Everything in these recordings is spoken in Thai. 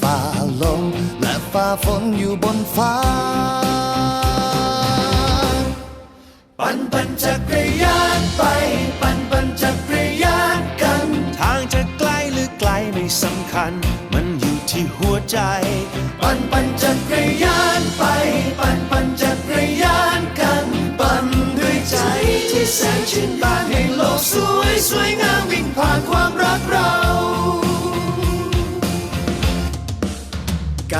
ฝ่าลมและฝ่าฝนอยู่บนฟ้า ปั่นปั่นจักรยานไป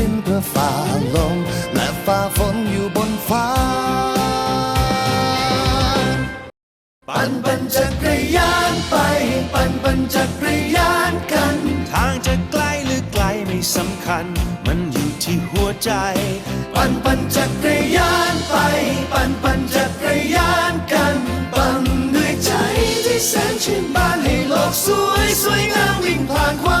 ิน ยานไป ปั่นปั่นจักรยานกัน ทางจะไกลหรือไกลไม่สำคัญ มันอยู่ที่หัวใจ ปั่นปั่นจักรยานไป ปั่นปั่นจักรยานกัน ปั่นด้วยใจที่แสนชื่นบานให้โลกสวยสวยงามวิ่งผ่านความ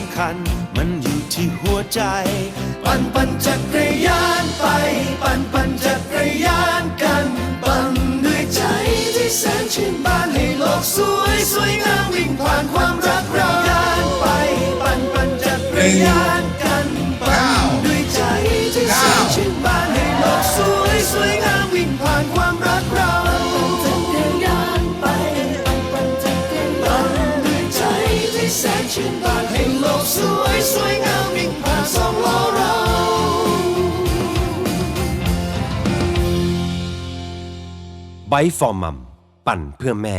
ใจ ปั่นปั่นจักรยานไป ปั่นปั่นจักรยานกัน ปั่นด้วยใจที่แสนชื่นบานให้โลกสวยสวยงามวิ่งผ่านความรักเรายานไป ปั่นปั่นจักรยานกันปั่นด้วยใจที่แสนชื่นบานให้โลกสวยสวยงามวิ่งผ่านความรักเรายานไปปั่นปั่นจักรยานปั่นด้วยใจที่แสนชื่นบานให้โลกสวยสวยงาม ไบฟอร์มัมปั่นเพื่อแม่